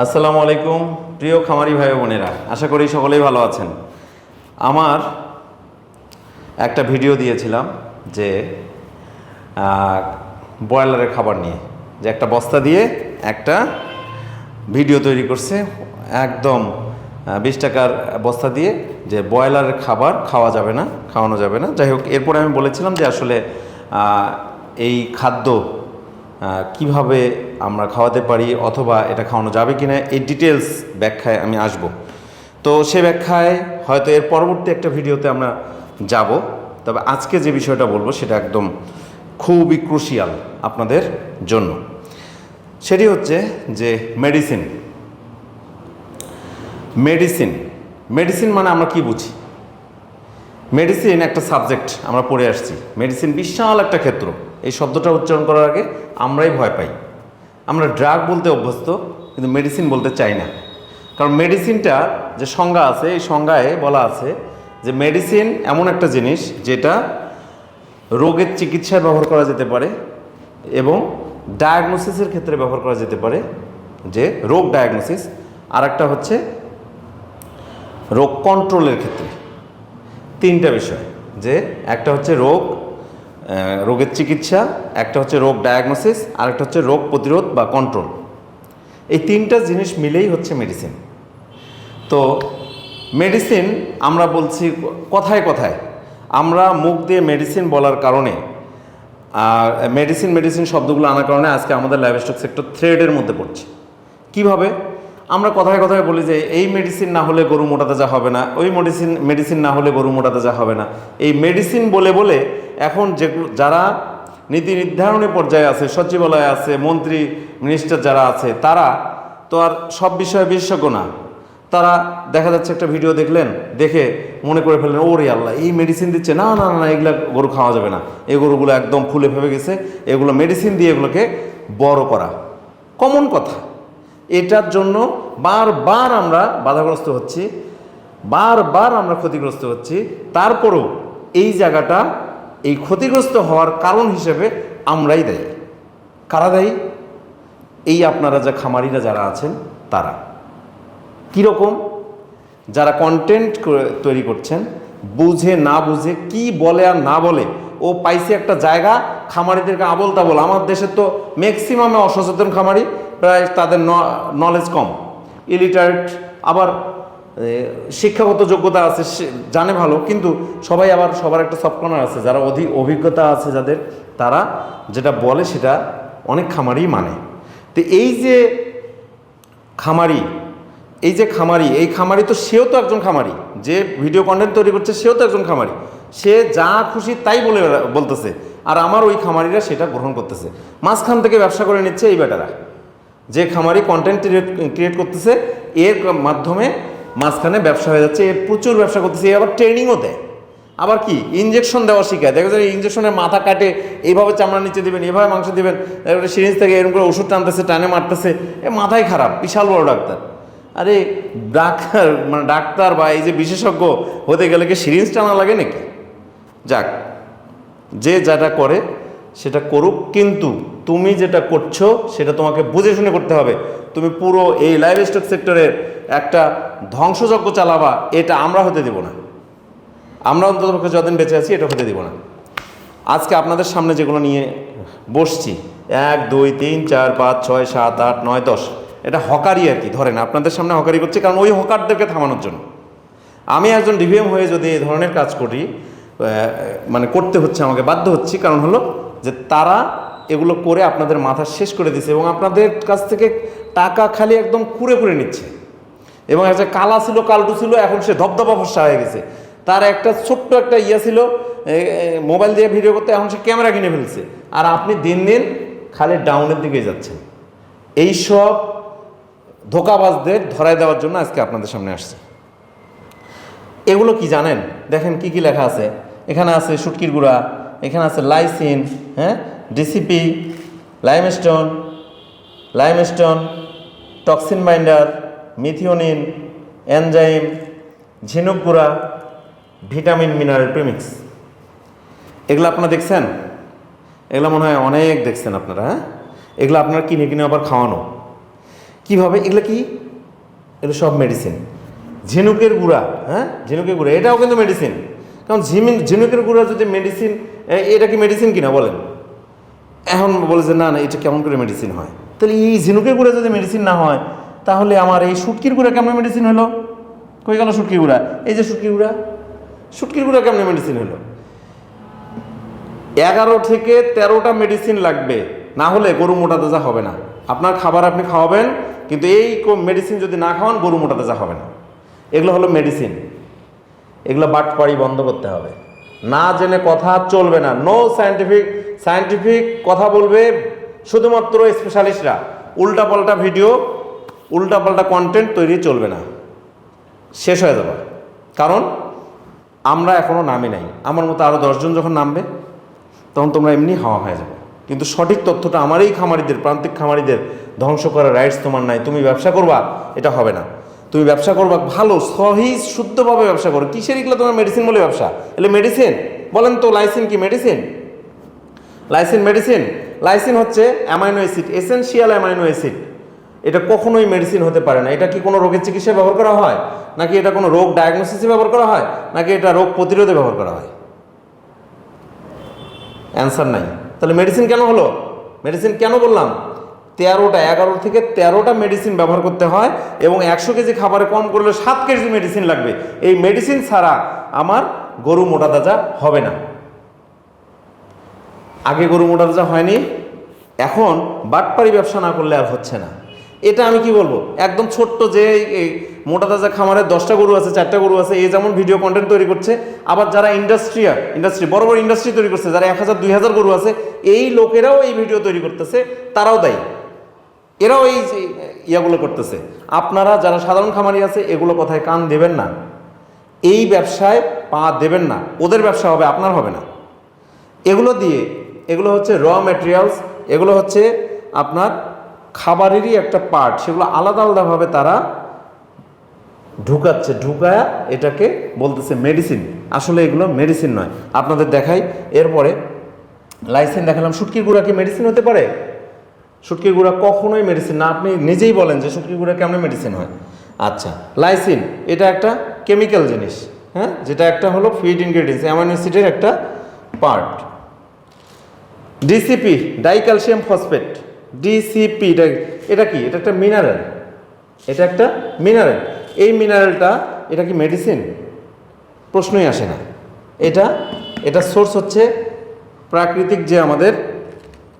আসসালামু আলাইকুম, প্রিয় খামারি ভাই বোনেরা। আশা করি সকলেই ভালো আছেন। আমার একটা ভিডিও দিয়েছিলাম যে ব্রয়লারের খাবার নিয়ে। যে একটা বস্তা দিয়ে একটা ভিডিও তৈরি করছে, একদম বিশ টাকার বস্তা দিয়ে যে ব্রয়লারের খাবার খাওয়া যাবে না, খাওয়ানো যাবে না। যাই হোক, এরপরে আমি বলেছিলাম যে আসলে এই খাদ্য কীভাবে আমরা খাওয়াতে পারি অথবা এটা খাওয়ানো যাবে কি না এই ডিটেলস ব্যাখ্যায় আমি আসব। তো সে ব্যাখ্যায় হয়তো এর পরবর্তী একটা ভিডিওতে আমরা যাব। তবে আজকে যে বিষয়টা বলব সেটা একদম খুবই ক্রুশিয়াল আপনাদের জন্য। সেটি হচ্ছে যে মেডিসিন মেডিসিন মেডিসিন মানে আমরা কি বুঝি? মেডিসিন একটা সাবজেক্ট, আমরা পড়ে আসছি। মেডিসিন বিশাল একটা ক্ষেত্র। এই শব্দটা উচ্চারণ করার আগে আমরাই ভয় পাই। আমরা ড্রাগ বলতে অভ্যস্ত, কিন্তু মেডিসিন বলতে চাই না। কারণ মেডিসিনটা যে সংজ্ঞা আছে, এই সংজ্ঞায় বলা আছে যে মেডিসিন এমন একটা জিনিস যেটা রোগের চিকিৎসায় ব্যবহার করা যেতে পারে এবং ডায়াগনোসিসের ক্ষেত্রে ব্যবহার করা যেতে পারে, যে রোগ ডায়াগনোসিস। আর একটা হচ্ছে রোগ কন্ট্রোলের ক্ষেত্রে। তিনটা বিষয়, যে একটা হচ্ছে রোগ রোগের চিকিৎসা, একটা হচ্ছে রোগ ডায়াগনোসিস আর একটা হচ্ছে রোগ প্রতিরোধ বা কন্ট্রোল এই তিনটা জিনিস মিলেই হচ্ছে মেডিসিন তো মেডিসিন আমরা বলছি কথায় কথায়, আমরা মুখ দিয়ে মেডিসিন বলার কারণে, আর মেডিসিন মেডিসিন শব্দগুলো আনার কারণে আজকে আমাদের লাইভস্টক সেক্টর থ্রেডের মধ্যে পড়ছে। কীভাবে? আমরা কথায় কথায় বলি যে এই মেডিসিন না হলে গরু মোটা তাজা হবে না, ওই মেডিসিন মেডিসিন না হলে গরু মোটা তাজা হবে না। এই মেডিসিন বলে বলে এখন যেগুলো যারা নীতি নির্ধারণী পর্যায়ে আছে, সচিবালয়ে আছে, মন্ত্রী মিনিস্টার যারা আছে, তারা তো আর সব বিষয়ে বিশেষজ্ঞ না। তারা দেখা যাচ্ছে একটা ভিডিও দেখলেন, দেখে মনে করে ফেললেন, ওরে আল্লাহ, এই মেডিসিন দিচ্ছে। না না না এগুলো গরু খাওয়া যাবে না। এই গরুগুলো একদম ফুলে ফেপে গেছে। এগুলো মেডিসিন দিয়ে এগুলোকে বড় করা। কমন কথা। এটার জন্য বারবার আমরা বাধাগ্রস্ত হচ্ছি, বারবার আমরা ক্ষতিগ্রস্ত হচ্ছি। তারপরও এই জায়গাটা এই ক্ষতিগ্রস্ত হওয়ার কারণ হিসেবে আমরাই দেয়। কারা দেয়? এই আপনারা যা খামারিরা যারা আছেন, তারা। কীরকম? যারা কন্টেন্ট তৈরি করছেন, বুঝে না বুঝে, কি বলে আর না বলে, ও পাইছে একটা জায়গা, খামারিদেরকে আবল তাবল আমার দেশে তো ম্যাক্সিমামে অসচেতন খামারি প্রায় তাদের নলেজ কম। ইলিটারেট আবার শিক্ষাগত যোগ্যতা আছে জানে ভালো, কিন্তু সবাই আবার সবার একটা সফটকর্নার আছে। যারা অধিক অভিজ্ঞতা আছে যাদের, তারা যেটা বলে সেটা অনেক খামারই মানে। তো এই যে খামারি, এই যে খামারি, এই খামারি তো সেও তো একজন খামারি। যে ভিডিও কন্টেন্ট তৈরি করছে সেও তো একজন খামারি। সে যা খুশি তাই বলে বলতেছে। আর আমার ওই খামারিরা সেটা গ্রহণ করতেছে। মাঝখান থেকে ব্যবসা করে নিচ্ছে এই বেটারা। যে খামারি কন্টেন্ট ক্রিয়েট করতেছে, এর মাধ্যমে মাঝখানে ব্যবসা হয়ে যাচ্ছে, এর প্রচুর ব্যবসা করতেছে, এ আবার ট্রেনিংও দেয়। আবার কি? ইঞ্জেকশন দেওয়া শিখায়। দেখা যায় ইঞ্জেকশনের মাথা কাটে এইভাবে চামড়া নিচে দিবেন, এভাবে মাংস দিবেন এবারে সিরিঞ্জ থেকে এরকম করে ওষুধ টানতেছে, টানে মারতেছে, এ মাথায় খারাপ, বিশাল বড় ডাক্তার। আরে ডাক্তার মানে ডাক্তার বা এই যে বিশেষজ্ঞ হতে গেলে কি সিরিঞ্জ টানা লাগে নাকি? যাক, যে যেটা করে, সেটা করুক, কিন্তু তুমি যেটা করছ, সেটা তোমাকে বুঝে শুনে করতে হবে। তুমি পুরো এই লাইভ স্টক সেক্টরের একটা ধ্বংসযজ্ঞ চালাবা, এটা আমরা হতে দেব না। আমরা অন্ততপক্ষে যতদিন বেঁচে আছি, এটা হতে দিব না। আজকে আপনাদের সামনে যেগুলো নিয়ে বসছি, এক, দুই, তিন, চার, পাঁচ, ছয়, সাত, আট, নয়, দশ, এটা হকারি আর কি, ধরেন আপনাদের সামনে হকারি করছে, কারণ ওই হকারদেরকে থামানোর জন্য। আমি একজন ডিভিএম হয়ে যদি এই ধরনের কাজ করি মানে করতে হচ্ছে, আমাকে বাধ্য হচ্ছি, কারণ হলো যে তারা এগুলো করে আপনাদের মাথা শেষ করে দিচ্ছে এবং আপনাদের কাছ থেকে টাকা খালি একদম কুড়ে কুড়ে নিচ্ছে। এবং একটা কালা ছিল, কালটু ছিল, এখন সে ধপধপা ফসা হয়ে গেছে। তার একটা ছোট্ট একটা ইয়ে ছিল মোবাইল দিয়ে ভিডিও করতে, এখন সে ক্যামেরা কিনে ফেলছে। আর আপনি দিন দিন খালি ডাউনের দিকে যাচ্ছেন। এই এইসব ধোকাবাজদের ধরায় দেওয়ার জন্য আজকে আপনাদের সামনে আসছে। এগুলো কি জানেন? দেখেন কি কি লেখা আছে। এখানে আছে শুটকির গুঁড়া, এখানে আছে লাইসিন হ্যাঁ? DCP limestone limestone toxin binder methionine enzyme ঝিনুক গুঁড়া ভিটামিন মিনারেল প্রিমিক্স এগুলো আপনারা দেখছেন? এগুলো মনে হয় অনেক দেখছেন আপনারা হ্যাঁ? এগুলো আপনারা কিনে কিনে আবার খাওয়ানো। কীভাবে? এগুলো কি? এগুলো সব মেডিসিন ঝিনুকের গুঁড়া হ্যাঁ? ঝিনুকের গুঁড়া, এটাও কিন্তু মেডিসিন কারণ ঝিমিন ঝিনুকের গুঁড়া যদি মেডিসিন এটা কি মেডিসিন কিনা বলেন? এখন বলে যে, না না, এটা কেমন করে মেডিসিন হয়? তাহলে এই ঝিনুকের গুঁড়া যদি মেডিসিন না হয়, তাহলে আমার এই সুটকির গুঁড়া কেমন মেডিসিন হলো? কই গেল শুটকির গুঁড়া? এই যে শুটকির গুঁড়া শুটকির গুঁড়া কেমন মেডিসিন হলো? এগারো থেকে তেরোটা মেডিসিন লাগবে, না হলে গরু মোটা তাজা হবে না। আপনার খাবার আপনি খাওয়াবেন, কিন্তু এই মেডিসিন যদি না খাওয়ান, গরু মোটা তাজা হবে না। এগুলো হলো মেডিসিন এগুলো বাটপাড়ি বন্ধ করতে হবে। না জেনে কথা চলবে না। নো সায়েন্টিফিক সায়েন্টিফিক কথা বলবে শুধুমাত্র স্পেশালিস্টরা। উল্টাপাল্টা ভিডিও, উল্টাপাল্টা কন্টেন্ট তৈরি চলবে না। শেষ হয়ে যাবে। কারণ আমরা এখনও নামি নাই। আমার মতো আরও দশজন যখন নামবে, তখন তোমরা এমনি হাওয়া হয়ে যাবে। কিন্তু সঠিক তথ্যটা আমার এই খামারিদের, প্রান্তিক খামারিদের ধ্বংস করার রাইটস তোমার নাই। তুমি ব্যবসা করবা, এটা হবে না। তুমি ব্যবসা করবা ভালো, সহি, শুদ্ধভাবে ব্যবসা করো। কিসের এগুলো তোমার মেডিসিন বলে ব্যবসা? এলে মেডিসিন বলেন তো লাইসিন কি মেডিসিন লাইসিন মেডিসিন লাইসিন হচ্ছে amino acid essential amino acid এটা কখনোই মেডিসিন হতে পারে না। এটা কি কোনো রোগের চিকিৎসায় ব্যবহার করা হয়? নাকি এটা কোনো রোগ ডায়াগনোসিসে ব্যবহার করা হয়? নাকি এটা রোগ প্রতিরোধে ব্যবহার করা হয়? অ্যান্সার নাই। তাহলে মেডিসিন কেন হলো? মেডিসিন কেন বললাম? তেরোটা, এগারো থেকে তেরোটা মেডিসিন ব্যবহার করতে হয় এবং একশো কেজি খাবারে কম করলে সাত কেজি মেডিসিন লাগবে। এই মেডিসিন ছাড়া আমার গরু মোটা তাজা হবে না। আগে গরু মোটা তাজা হয়নি, এখন বাটপাড়ি ব্যবসা না করলে আর হচ্ছে না। এটা আমি কি বলব? একদম ছোট্ট যে মোটা তাজা খামারের দশটা গরু আছে, চারটা গরু আছে এই যেমন ভিডিও কন্টেন্ট তৈরি করছে, আবার যারা ইন্ডাস্ট্রি ইন্ডাস্ট্রি বড় বড় ইন্ডাস্ট্রি তৈরি করছে, যারা এক হাজার, দুই হাজার গরু আছে, এই লোকেরাও এই ভিডিও তৈরি করতেছে, তারাও দায়ী। এরাও এই, ইয়াগুলো করতেছে। আপনারা যারা সাধারণ খামারি আছে, এগুলো কথায় কান দেবেন না। এই ব্যবসায় পা দেবেন না। ওদের ব্যবসা হবে, আপনার হবে না। এগুলো দিয়ে এগুলো হচ্ছে র ম্যাটেরিয়ালস এগুলো হচ্ছে আপনার খাবারেরই একটা পার্ট সেগুলো আলাদা আলাদাভাবে তারা ঢুকাচ্ছে, ঢুকায়া এটাকে বলতেছে মেডিসিন আসলে এগুলো মেডিসিন নয়। আপনাদের দেখাই, এরপরে লাইসেন্স দেখালাম, শুটকির গুঁড়া কি মেডিসিন হতে পারে? শুটকির গুঁড়া কখনোই মেডিসিন না, আপনি নিজেই বলেন যে শুটকির গুঁড়া কেমন মেডিসিন হয়। আচ্ছা লাইসিন এটা একটা কেমিক্যাল জিনিস হ্যাঁ? যেটা একটা হলো ফিড ইনগ্রেডিয়েন্টস অ্যামাইনো অ্যাসিডের একটা part DCP dicalcium phosphate DCP এটা কি? এটা একটা মিনারেল এটা একটা মিনারেল এই মিনারেলটা এটা কি মেডিসিন প্রশ্নই আসে না। এটা এটা সোর্স হচ্ছে প্রাকৃতিক যে আমাদের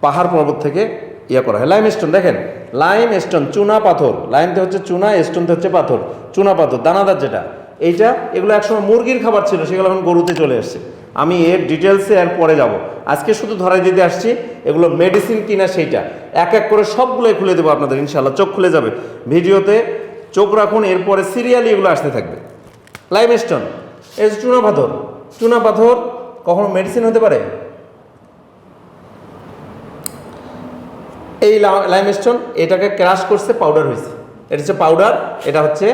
পাহাড় পর্বত থেকে ইয়ে করা হয়। লাইম স্টোন দেখেন। লাইম স্টোন চুনা পাথর। লাইমতে হচ্ছে চুনা স্টোনতে হচ্ছে পাথর। চুনা পাথর, দানাদার যেটা। এইটা, এগুলো একসময় মুরগির খাবার ছিল, সেগুলো এখন গরুতে চলে এসছে। আমি এর ডিটেলসে এর পরে যাব। আজকে শুধু ধরাই দিতে আসছি, এগুলো মেডিসিন কিনা সেইটা। এক এক করে সবগুলোই খুলে দেবো আপনাদের ইনশাল্লাহ চোখ খুলে যাবে। ভিডিওতে চোখ রাখুন, এরপরে সিরিয়ালি এগুলো আসতে থাকবে। লাইম স্টোন এই চুনা পাথর। চুনা পাথর কখনো মেডিসিন হতে পারে? এই লাইমস্টোন এটাকে ক্রাশ করছে পাউডার হয়েছে। এটা হচ্ছে পাউডার এটা হচ্ছে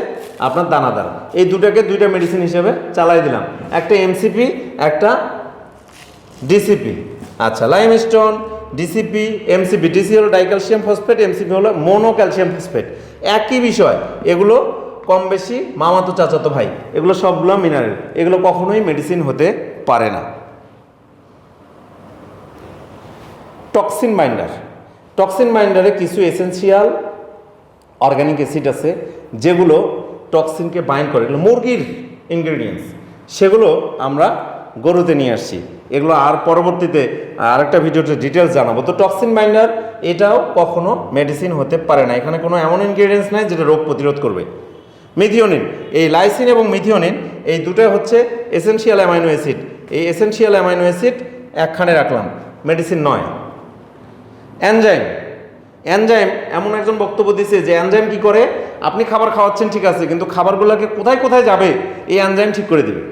আপনার দানাদার। এই দুটাকে দুইটা মেডিসিন হিসেবে চালাই দিলাম। একটা এমসিপি একটা ডিসিপি আচ্ছা লাইমস্টোন ডিসিপি এমসিপি ডিসি হলো ডাইক্যালসিয়াম ফসফেট এমসিপি হলো মোনো ক্যালসিয়াম ফসফেট একই বিষয়, এগুলো কম বেশি মামাতো চাচাতো ভাই, এগুলো সবগুলো মিনারেল এগুলো কখনোই মেডিসিন হতে পারে না। টক্সিন বাইন্ডার টক্সিন বাইন্ডারে কিছু এসেন্সিয়াল অর্গানিক অ্যাসিড আছে, যেগুলো টক্সিনকে বাইন্ড করে, এগুলো মুরগির ইনগ্রেডিয়েন্টস সেগুলো আমরা গরুতে নিয়ে আসছি। এগুলো আর পরবর্তীতে আরেকটা ভিডিওতে ডিটেলস জানাব। তো টক্সিন বাইন্ডার এটাও কখনো মেডিসিন হতে পারে না। এখানে কোনো এমন ইনগ্রেডিয়েন্টস নাই যেটা রোগ প্রতিরোধ করবে। মিথিওনিন এই লাইসিন এবং মিথিওনিন এই দুটোই হচ্ছে এসেন্সিয়াল অ্যামাইনো অ্যাসিড এই এসেন্সিয়াল অ্যামাইনো অ্যাসিড একখানে রাখলাম মেডিসিন নয়। অ্যানজাইম অ্যানজাইম, এমন একজন বক্তব্য দিছে যে অ্যানজাইম কি করে? আপনি খাবার খাওয়াচ্ছেন, ঠিক আছে, কিন্তু খাবারগুলোকে কোথায় কোথায় যাবে? এই অ্যানজাইম ঠিক করে দিবে।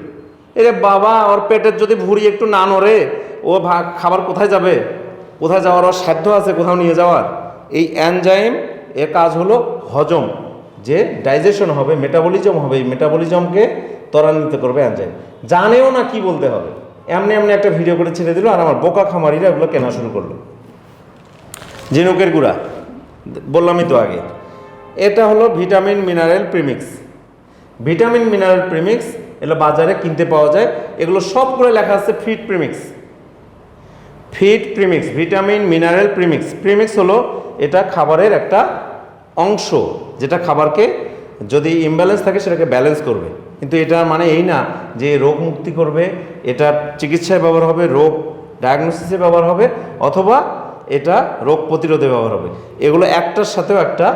এরে বাবা, ওর পেটের যদি ভুঁড়ি একটু না নড়ে, ও খাবার কোথায় যাবে? কোথায় যাওয়ার ওর সাধ্য আছে কোথাও নিয়ে যাওয়ার? এই অ্যানজাইম এর কাজ হলো হজম, যে ডাইজেশন হবে, মেটাবলিজম হবে, এই মেটাবলিজমকে ত্বরান্বিত করবে অ্যানজাইম। জানেও না কি বলতে হবে। এমনি এমনি একটা ভিডিও করে ছেড়ে দিল, আর আমার বোকা খামারিরা এগুলো কেনা শুরু করল। ঝিনুকের গুঁড়া। বললামই তো আগে। এটা হলো vitamin mineral premix. Vitamin mineral premix এগুলো বাজারে কিনতে পাওয়া যায়। এগুলো সবগুলো লেখা আছে feed premix. Feed premix, vitamin mineral premix. Premix হলো এটা খাবারের একটা অংশ, যেটা খাবারকে যদি ইমব্যালেন্স থাকে সেটাকে ব্যালেন্স করবে। কিন্তু এটা মানে এই না যে রোগ মুক্তি করবে এটা চিকিৎসায় ব্যবহার হবে, রোগ ডায়াগনোসিসে ব্যবহার হবে, অথবা এটা রোগ প্রতিরোধে ব্যবহার হবে। এগুলো একটার সাথেও একটা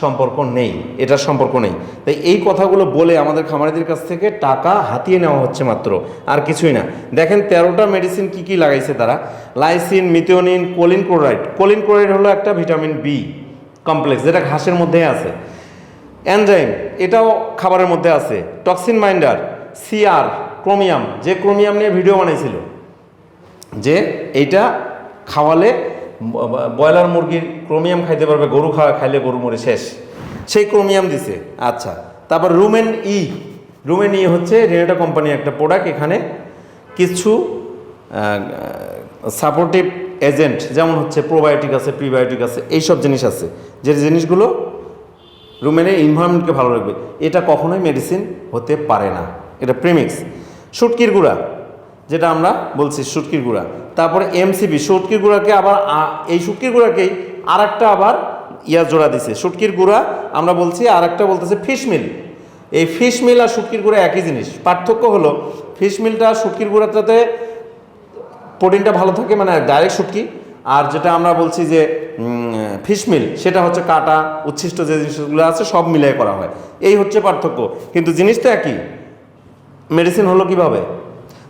সম্পর্ক নেই, এটার সম্পর্ক নেই। তাই এই কথাগুলো বলে আমাদের খামারিদের কাছ থেকে টাকা হাতিয়ে নেওয়া হচ্ছে মাত্র, আর কিছুই না। দেখেন তেরোটা মেডিসিন কি কি লাগাইছে তারা? Lysine methionine choline chloride choline chloride হলো একটা ভিটামিন বি কমপ্লেক্স যেটা ঘাসের মধ্যে আছে। অ্যানজাইম এটাও খাবারের মধ্যে আছে। টক্সিন মাইন্ডার সিআর ক্রোমিয়াম যে ক্রোমিয়াম নিয়ে ভিডিও বানাইছিল, যে এইটা খাওয়ালে ব্রয়লার মুরগির ক্রোমিয়াম খাইতে পারবে, গরু খাওয়া খাইলে গরু মরে শেষ। সেই ক্রোমিয়াম দিছে। আচ্ছা তারপর রুমেন ই। রুমেন ই হচ্ছে রেনেটা কোম্পানি একটা প্রোডাক্ট এখানে কিছু সাপোর্টিভ এজেন্ট যেমন হচ্ছে প্রোবায়োটিক আছে প্রিবায়োটিক আছে, এইসব জিনিস আছে। যে জিনিসগুলো রুমেনের ইনভারনমেন্টকে ভালো রাখবে। এটা কখনোই মেডিসিন হতে পারে না। এটা প্রেমিক্স শুটকির গুঁড়া। যেটা আমরা বলছি শুটকির গুঁড়া। তারপরে এমসিবি শুটকির গুঁড়াকে আবার এই শুটকির গুঁড়াকেই আর একটা আবার ইয়া জোড়া দিছে। শুটকির গুঁড়া আমরা বলছি আর একটা বলতেছে ফিশমিল এই ফিশমিল আর শুটকির গুঁড়া একই জিনিস। পার্থক্য হলো ফিশমিলটা শুটকির গুঁড়াটাতে প্রোটিনটা ভালো থাকে মানে ডাইরেক্ট শুটকি। আর যেটা আমরা বলছি যে ফিশমিল সেটা হচ্ছে কাটা, উচ্ছিষ্ট যে জিনিসগুলো আছে, সব মিলিয়ে করা হয়। এই হচ্ছে পার্থক্য। কিন্তু জিনিস তো একই। মেডিসিন হলো কীভাবে?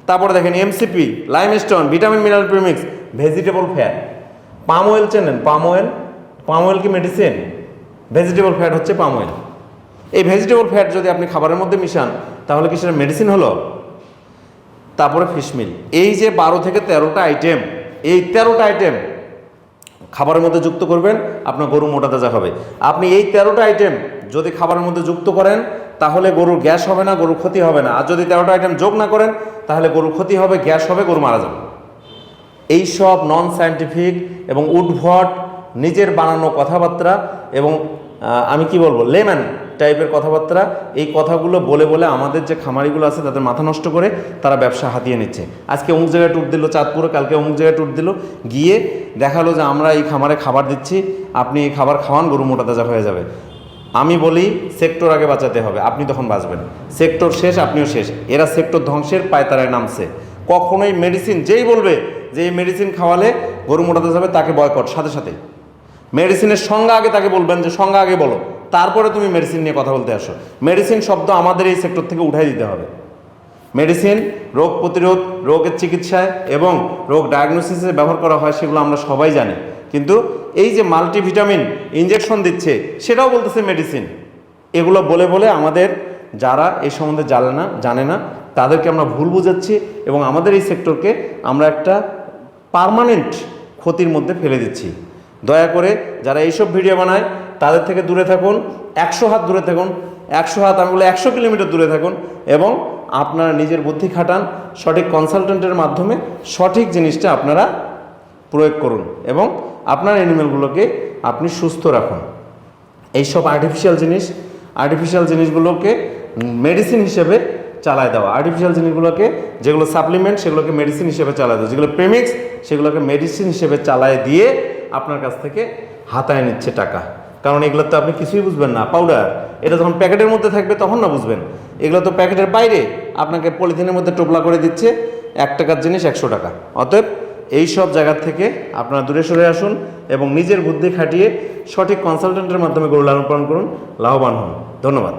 তারপরে দেখেন MCP limestone vitamin mineral premix vegetable fat palm oil চেনেন? পাম অয়েল পাম অয়েল কি মেডিসিন ভেজিটেবল ফ্যাট হচ্ছে পাম অয়েল এই ভেজিটেবল ফ্যাট যদি আপনি খাবারের মধ্যে মিশান, তাহলে কি সেটা মেডিসিন হলো? তারপরে ফিশমিল এই যে বারো থেকে তেরোটা আইটেম এই তেরোটা আইটেম খাবারের মধ্যে যুক্ত করবেন, আপনার গরু মোটা তাজা হবে। আপনি এই তেরোটা আইটেম যদি খাবারের মধ্যে যুক্ত করেন, তাহলে গরুর গ্যাস হবে না, গরুর ক্ষতি হবে না। আর যদি তেরোটা আইটেম যোগ না করেন তাহলে গরুর ক্ষতি হবে, গ্যাস হবে, গরু মারা যাবে। এই সব নন সায়েন্টিফিক এবং উদ্ভট, নিজের বানানো কথাবার্তা এবং আমি কি বলব লেমন টাইপের কথাবার্তা, এই কথাগুলো বলে বলে আমাদের যে খামারিগুলো আছে, তাদের মাথা নষ্ট করে তারা ব্যবসা হাতিয়ে নিচ্ছে। আজকে অমুক জায়গায় টুট দিল চাঁদপুরে, কালকে অমুক জায়গায় টুট দিল। গিয়ে দেখাল যে আমরা এই খামারে খাবার দিচ্ছি, আপনি এই খাবার খাওয়ান, গরু মোটা তাজা হয়ে যাবে। আমি বলি সেক্টর আগে বাঁচাতে হবে, আপনি তখন বাঁচবেন। সেক্টর শেষ, আপনিও শেষ। এরা সেক্টর ধ্বংসের পায়তারায় নামছে। কখনোই মেডিসিন যেই বলবে যে এই মেডিসিন খাওয়ালে গরু মোটাতে যাবে, তাকে বয়কট সাথে সাথে মেডিসিনের সংজ্ঞা আগে তাকে বলবেন যে, সংজ্ঞা আগে বলো। তারপরে তুমি মেডিসিন নিয়ে কথা বলতে আসো। মেডিসিন শব্দ আমাদের এই সেক্টর থেকে উঠাই দিতে হবে। মেডিসিন রোগ প্রতিরোধ, রোগের চিকিৎসায় এবং রোগ ডায়াগনোসিসে ব্যবহার করা হয়, সেগুলো আমরা সবাই জানি। কিন্তু এই যে মাল্টিভিটামিন ইঞ্জেকশন দিচ্ছে, সেটাও বলতেছে মেডিসিন। এগুলো বলে বলে আমাদের যারা এই সম্বন্ধে জানে না জানে না, তাদেরকে আমরা ভুল বুঝাচ্ছি এবং আমাদের এই সেক্টরকে আমরা একটা পার্মানেন্ট ক্ষতির মধ্যে ফেলে দিচ্ছি। দয়া করে যারা এইসব ভিডিও বানায়, তাদের থেকে দূরে থাকুন, একশো হাত দূরে থাকুন, একশো হাত আমি একশো কিলোমিটার দূরে থাকুন এবং আপনারা নিজের বুদ্ধি খাটান, সঠিক কনসালটেন্টের মাধ্যমে সঠিক জিনিসটা আপনারা প্রয়োগ করুন এবং আপনার অ্যানিমেলগুলোকে আপনি সুস্থ রাখুন। এইসব আর্টিফিশিয়াল জিনিস আর্টিফিশিয়াল জিনিসগুলোকে মেডিসিন হিসেবে চালায় দেওয়া। আর্টিফিশিয়াল জিনিসগুলোকে যেগুলো সাপ্লিমেন্ট সেগুলোকে মেডিসিন হিসেবে চালায় দেওয়া। যেগুলো প্রেমিক্স সেগুলোকে মেডিসিন হিসেবে চালায় দিয়ে আপনার কাছ থেকে হাতায় নিচ্ছে টাকা। কারণ এগুলো তো আপনি কিছুই বুঝবেন না পাউডার এটা যখন প্যাকেটের মধ্যে থাকবে তখন না বুঝবেন। এগুলো তো প্যাকেটের বাইরে, আপনাকে পলিথিনের মধ্যে টোপলা করে দিচ্ছে, এক টাকার জিনিস একশো টাকা। অতএব এই সব জায়গার থেকে আপনারা দূরে সরে আসুন এবং নিজের বুদ্ধি খাটিয়ে সঠিক কনসালটেন্টের মাধ্যমে গরু লালন পালন করুন, লাভবান হন। ধন্যবাদ।